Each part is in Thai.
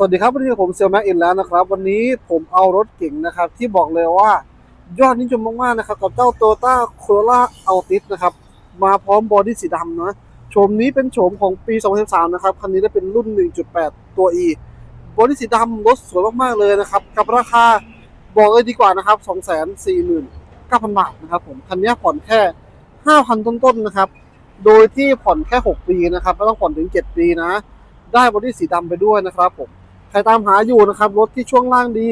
สวัสดีครับวันนี้ผมเซลแม็กอินแล้วนะครับ วันนี้ผมเอารถเก่งนะครับ ที่บอกเลยว่ายอดนิยมมากๆนะครับ กับเจ้า Toyota Corolla Altis นะครับ มาพร้อมบอดี้สีดำนะโฉมนี้เป็นโฉมของปี 2013 นะครับ คันนี้ได้เป็นรุ่น 1.8 ตัว E บอดี้สีดำรถสวยมากๆเลยนะครับ กับราคาบอกเลยดีกว่านะครับ 249,000 บาทนะครับผมคันนี้ผ่อนแค่ 5,000 ต้นๆนะครับ โดยที่ผ่อนแค่ 6 ปีนะครับไม่ต้องผ่อนถึง 7 ปีนะได้บอดี้สีดำไปด้วยนะครับผม ใครตามหาอยู่นะครับรถที่ช่วงล่างดี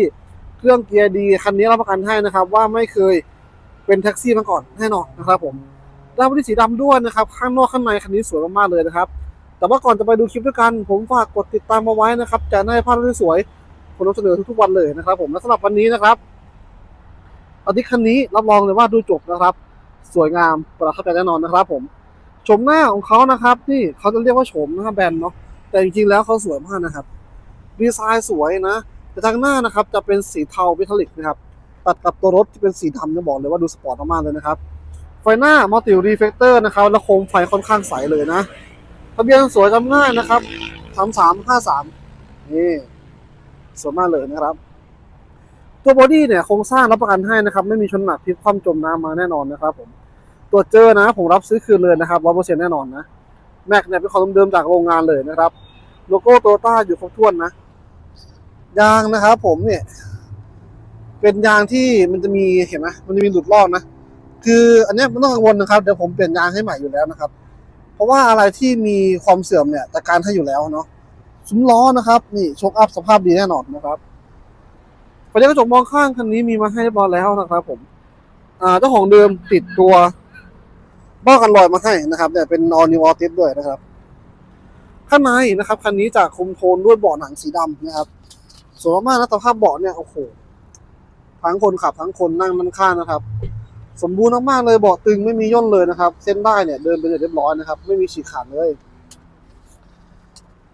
เครื่องเกียร์ดีคันนี้รับประกันให้นะครับ ว่าไม่เคยเป็นแท็กซี่มาก่อนแน่นอนนะครับผมด้บอดี้สีดำด้วยนะครับข้างนอกข้างในคันนี้สวยมากๆเลยนะครับ แต่ว่าก่อนจะไปดูคลิปด้วยกัน ผมฝากกดติดตามมาไว้นะครับ จะได้ภาพสวยผมนำเสนอทุกๆวันเลยนะครับ ผมและสำหรับวันนี้นะครับอดีคันนี้รับรองเลยว่าดูจบนะครับ สวยงามประทับใจแน่นอนนะครับ ผมโฉมหน้าของเขานะครับนี่เขาจะเรียกว่าโฉมหน้าแบนเนาะแต่จริงๆแล้วเขาสวยมากนะครับ ดีไซน์สวยนะแต่ทางหน้านะครับจะเป็นสีเทาเมทัลลิกนะครับตัดกับตัวรถที่เป็นสีดำเนี่ยบอกเลยว่าดูสปอร์ตมากๆเลยนะครับไฟหน้ามัลติรีเฟกเตอร์นะครับและโคมไฟค่อนข้างใสเลยนะทะเบียนสวยจำง่ายนะครับสามสามห้าสามนี่สวยมากเลยนะครับ ตัวบอดี้เนี่ยโครงสร้างรับประกันให้นะครับ ไม่มีชนหนักพลิกคว่ำจมน้ำมาแน่นอนนะครับผมตรวเจอนะผมรับซื้อคืนเลยนะครับร้อยเปอร์เซ็นต์แน่นอนนะแม็กเนี่ยเป็นของเดิมจากโรงงานเลยนะครับ โลโก้โตโยต้าอยู่ครบถ้วนนะ ยางนะครับผมเนี่ย เป็นยางที่มันจะมีเห็นไหมมันจะมีหลุดลอกนะ คืออันนี้ยไม่ต้องกังวลนะครับเดี๋ยวผมเปลี่ยนยางให้ใหม่อยู่แล้วนะครับ เพราะว่าอะไรที่มีความเสื่อมเนี่ยจัดการให้อยู่แล้วเนาะซุ้มล้อนะครับ นี่โชคอัพสภาพดีแน่นอนนะครับไฟเลี้ยกระจกมองข้างคันนี้มีมาให้เรียบร้อยแล้วนะครับ ผม อ่าเจ้าของเดิมติดตัวบ้ากันลอยมาให้นะครับเนี่ยเป็น all new Altis ด้วยนะครับ ข้างในนะครับคันนี้จากคุมโทนด้วยเบาะหนังสีดำนะครับ สวยมากนะสภาพเบาะเนี่ยโอ้โหทั้งคนขับทั้งคนนั่งนั่งข้างนะครับ สมบูรณ์มากๆเลยเบาะตึงไม่มีย่นเลยนะครับ เส้นได้เนี่ยเดินไปเรียบร้อยนะครับ ไม่มีฉีกขาดเลย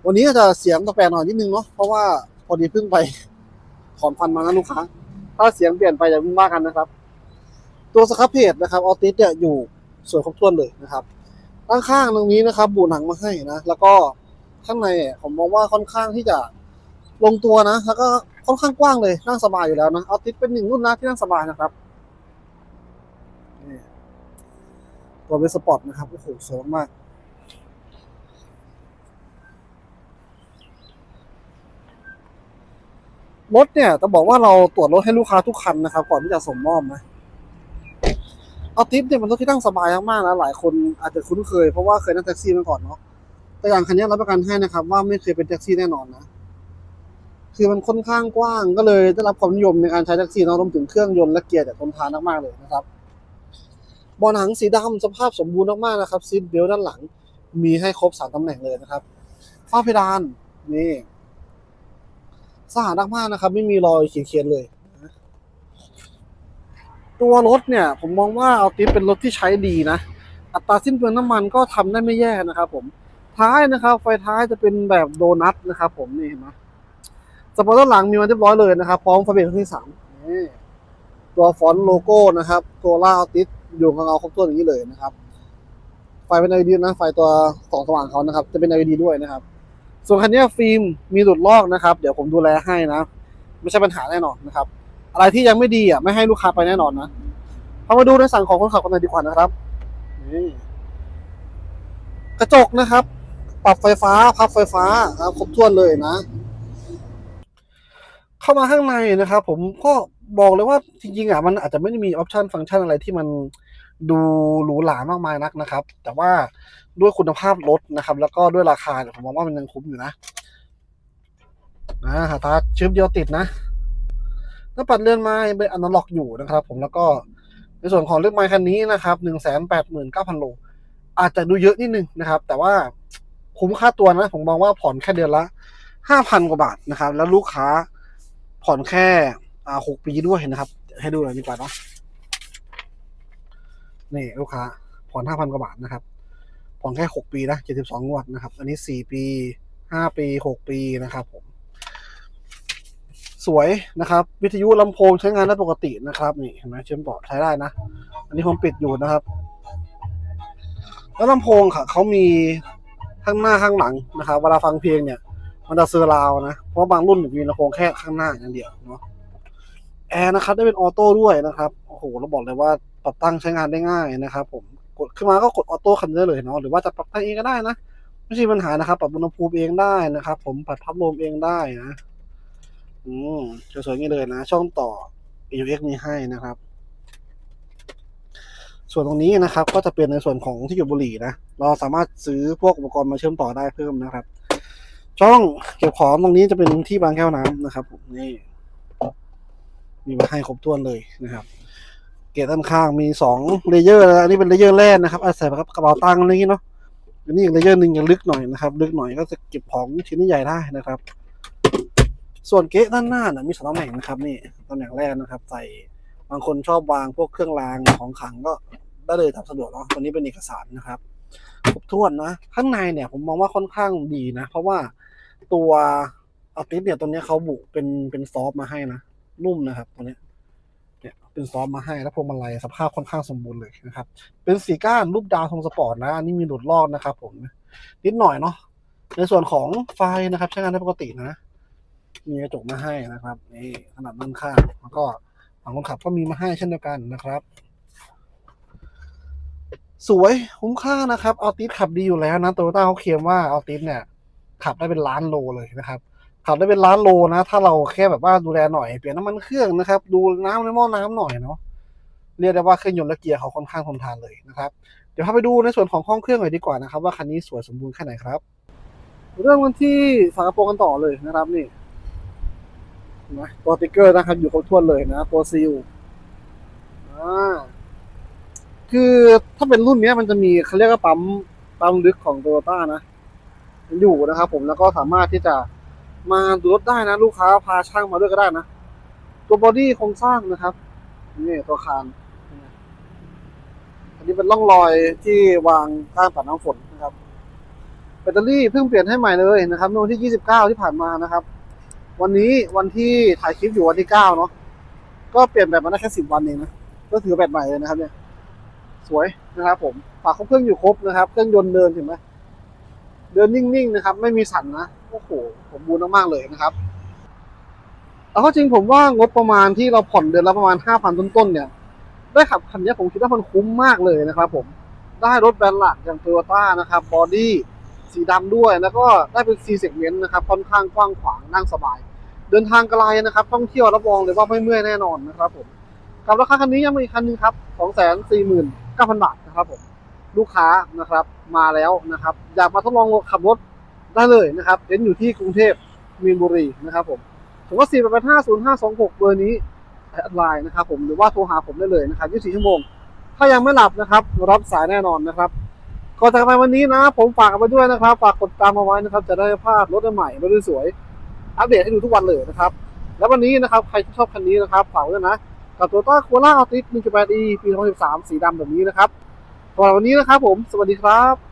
วันนี้อาจจะเสียงตะแปลหน่อยนิดนึงเนาะเพราะว่าพอดีเพิ่งไปถอนฟันมานะลูกค้าถ้าเสียงเปลี่ยนไปอย่าเพิ่งว่ากันนะครับ ตัวสครับเพจนะครับออติสเนี่ยอยู่สวยครบถ้วนเลยนะครับด้านข้างตรงนี้นะครับ บูหนังมาให้นะแล้วก็ข้างในเนี่ยผมมองว่าค่อนข้างที่จะ ลงตัวนะ แล้วก็ค่อนข้างกว้างเลยนั่งสบายอยู่แล้วนะออติสเป็นหนึ่งรุ่นนะที่นั่งสบายนะครับตัวเป็นสปอร์ตนะครับโอ้โหสวยมากรถเนี่ยจะบอกว่าเราตรวจรถให้ลูกค้าทุกคันนะครับ ก่อนที่จะส่งมอบนะเอาทิปเนี่ยมันรถที่นั่งสบายมากๆนะหลายคนอาจจะคุ้นเคยเพราะว่าเคยนั่งแท็กซี่มาก่อนเนาะแต่อย่างคันนี้รับประกันให้นะครับ ว่าไม่เคยเป็นแท็กซี่แน่นอนนะ คือมันค่อนข้างกว้างก็เลยได้รับความนิยมในการใช้แท็กซี่นะรวมถึงเครื่องยนต์และเกียร์เนี่ยทนทานมากๆเลยนะครับบาะหนังสีดำสภาพสมบูรณ์มากๆนะครับซีทเบลด้านหลังมีให้ครบสามตำแหน่งเลยนะครับฝ้าเพดานนี่สะอาดมากๆนะครับ ไม่มีรอยเขียนเลยตัวรถเนี่ย ผมมองว่าเอาติสเป็นรถที่ใช้ดีนะ อัตราสิ้นเปลืองน้ำมันก็ทำได้ไม่แย่นะครับผมท้ายนะครับ ไฟท้ายจะเป็นแบบโดนัทนะครับผมนี่เห็นไหม สปอร์ตด้านหลังมีมาเรียบร้อยเลยนะครับ พร้อมไฟเบรกที่สามตัวฟอนต์โลโก้นะครับ ตัวล่าเอติสอยู่กับเราครบถ้วนอย่างนี้เลยนะครับ ไฟเป็น LED นะไฟตัวสองสว่างเขานะครับ จะเป็น LED ด้วยนะครับ ส่วนคันนี้ฟิล์มมีหลุดลอกนะครับ เดี๋ยวผมดูแลให้นะ ไม่ใช่ปัญหาแน่นอนนะครับ อะไรที่ยังไม่ดีอะไม่ให้ลูกค้าไปแน่นอนนะเรามาดูในสั่งของคนขับกันหน่อยดีกว่านะครับกระจกนะครับ ปรับไฟฟ้าพับไฟฟ้าครับครบถ้วนเลยนะ เข้ามาข้างในนะครับผมก็บอกเลยว่าจริงๆอะมันอาจจะไม่ได้มีออปชันฟังก์ชันอะไรที่มันดูหรูหรามากมายนักนะครับ แต่ว่าด้วยคุณภาพรถนะครับ แล้วก็ด้วยราคาเนี่ยผมมองว่ามันยังคุ้มอยู่นะอ่าหาตาชึบเดียวติดนะหน้าปัดเลื่อนไม้เป็นอนาล็อกอยู่นะครับ ผมแล้วก็ในส่วนของเลือกไม้คันนี้นะครับหนึ่งแสนแปดหมื่นเก้าพันโลอาจจะดูเยอะนิดนึงนะครับ แต่ว่าคุ้มค่าตัวนะ ผมมองว่าผ่อนแค่เดือนละห้าพันกว่าบาทนะครับ แล้วลูกค้า ผ่อนแค่อ่าหกปีด้วยนะครับ ให้ดูหน่อยดีกว่าเนาะนี่ลูกค้า ผ่อนห้าพันกว่าบาทนะครับ ผ่อนแค่หกปีนะเจ็ดสิบสองงวดนะครับ อันนี้สี่ปีห้าปีหกปีนะครับผม สวยนะครับ วิทยุลำโพงใช้งานได้ปกตินะครับนี่เห็นไหมเชื่อมต่อใช้ได้นะ อันนี้ผมปิดอยู่นะครับ แล้วลำโพงค่ะเขามีข้างหน้าข้างหลังนะครับ เวลาฟังเพลงเนี่ย มันจะเซอร์ราวนะ เพราะบางรุ่นมีลำโพงแค่ข้างหน้าอย่างเดียวเนาะแอร์นะครับได้เป็นออโต้ด้วยนะครับโอ้โหเราบอกเลยว่าปรับตั้งใช้งานได้ง่ายนะครับ ผมกดขึ้นมาก็กดออโต้คันได้เลยเนาะหรือว่าจะปรับตั้งเองก็ได้นะไม่ใช่ปัญหานะครับ ปรับอุณหภูมิเองได้นะครับ ผมปรับพัดลมเองได้นะ อืมสวยๆอย่างนี้เลยนะ ช่องต่อ AUX มีให้นะครับ ส่วนตรงนี้นะครับ ก็จะเป็นในส่วนของที่เก็บบุหรี่นะ เราสามารถซื้อพวกอุปกรณ์มาเชื่อมต่อได้เพิ่มนะครับ ช่องเก็บของตรงนี้จะเป็นที่บางแก้วน้ำนะครับผมนี่มีมาให้ครบถ้วนเลยนะครับ เกตด้านข้างมีสองเลเยอร์นะอันนี้เป็นเลเยอร์แรกนะครับอาศัยกระเป๋าตังค์อะไรอย่างนี้เนาะอันนี้อีกเลเยอร์หนึ่งยังลึกหน่อยนะครับ ลึกหน่อยก็จะเก็บของชิ้นใหญ่ได้นะครับ ส่วนเกะด้านหน้านะมีสองตำแหน่งนะครับ นี่ตำแหน่งแรกนะครับ ใส่บางคนชอบวางพวกเครื่องรางของขลังก็ได้เลยตามสะดวกเนาะตัวนี้เป็นเอกสารนะครับครบถ้วนนะ ข้างในเนี่ยผมมองว่าค่อนข้างดีนะ เพราะว่า ตัวอาติสเนี่ยตัวเนี้ยเขาบุเป็นเป็นซอฟมาให้นะนุ่มนะครับตัวเนี้ยเนี่ยเป็นซอฟมาให้แล้วพวงมาลัยสภาพค่อนข้างสมบูรณ์เลยนะครับ เป็นสีก้านรูปดาวทรงสปอร์ตนะอันนี้มีหลุดลอกนะครับ ผมนิดหน่อยเนาะในส่วนของไฟนะครับ ใช้งานได้ปกตินะ มีกระจกมาให้นะครับนี่ขนาดด้านข้างแล้วก็ฝั่งคนขับก็มีมาให้เช่นเดียวกันนะครับ สวยคุ้มค่านะครับออติสขับดีอยู่แล้วนะโตโยต้าเขาเคลมว่าออติสเนี่ย ขับได้เป็นล้านโลเลยนะครับ ขับได้เป็นล้านโลนะ ถ้าเราแค่แบบว่าดูแลหน่อยเปลี่ยนน้ำมันเครื่องนะครับ ดูน้ำในหม้อน้ำหน่อยเนาะเรียกได้ว่าเครื่องยนต์และเกียร์เขาค่อนข้างทนทานเลยนะครับ เดี๋ยวพาไปดูในส่วนของห้องเครื่องหน่อยดีกว่านะครับ ว่าคันนี้สวยสมบูรณ์แค่ไหนครับ เริ่มกันที่ฝากระโปรงกันต่อเลยนะครับนี่นไหมตัวติ๊กเกอร์นะครับอยู่ครบถ้วนเลยนะ ตัวซีลอ่าคือถ้าเป็นรุ่นนี้มันจะมีเขาเรียกว่าปั๊มปั๊มลึกของโตโยต้านะ อยู่นะครับ ผมแล้วก็สามารถที่จะมาดูรถได้นะลูกค้าพาช่างมาด้วยก็ได้นะ ตัวบอดี้โครงสร้างนะครับนี่ตัวคานอันนี้เป็นร่องรอยที่วางข้างปัดน้ำฝนนะครับแบตเตอรี่เพิ่งเปลี่ยนให้ใหม่เลยนะครับเมื่อวันที่ 29 ที่ผ่านมานะครับ วันนี้วันที่ถ่ายคลิปอยู่วันที่ 9 เนาะก็เปลี่ยนแบบมาได้แค่ 10 วันเองนะก็ถือแบตใหม่เลยนะครับเนี่ยสวยนะครับผมฝากเครื่องอยู่ครบนะครับ เครื่องยนต์เดินเห็นไหม เดินนิ่งๆนะครับ ไม่มีสั่นนะโอ้โหผมบูนมากๆเลยนะครับเอาเข้าจริงผมว่างบประมาณที่เราผ่อนเดือนละประมาณห้าพันต้นๆเนี่ย ได้ขับคันนี้ผมคิดว่ามันคุ้มมากเลยนะครับ ผมได้รถแบรนด์หลักอย่างโตโยต้านะครับบอดี้สีดำด้วยแล้วก็ได้เป็น C segment นะครับค่อนข้างกว้างขวางนั่งสบาย เดินทางไกลนะครับ ท่องเที่ยวรับรองเลยว่าไม่เมื่อยแน่นอนนะครับผมกับราคาคันนี้ยังมีคันหนึงครับสองแสนสี่หมื่นเก้าพันบาทนะครับผม ลูกค้านะครับมาแล้วนะครับ อยากมาทดลองขับรถได้เลยนะครับเห็นอยู่ที่กรุงเทพมีนบุรีนะครับผมผมว่า4 8 5 0 5 2 6 เบอร์นี้แอดไลน์นะครับผมหรือว่าโทรหาผมได้เลยนะครับ24ชั่วโมง ถ้ายังไม่หลับนะครับรับสายแน่นอนนะครับก่อนจากไปวันนี้นะ ผมฝากเอาไว้ด้วยนะครับฝากกดตามเอาไว้นะครับ จะได้ไม่พลาดรถใหม่รถสวยอัปเดตให้ดูทุกวันเลยนะครับ แล้ววันนี้นะครับ ใครที่ชอบคันนี้นะครับฝากด้วยนะ กับตัวต้าโคล่าอัลติส1.8 e ปี 2013 สีดำแบบนี้นะครับ สำหรับวันนี้นะครับผม สวัสดีครับ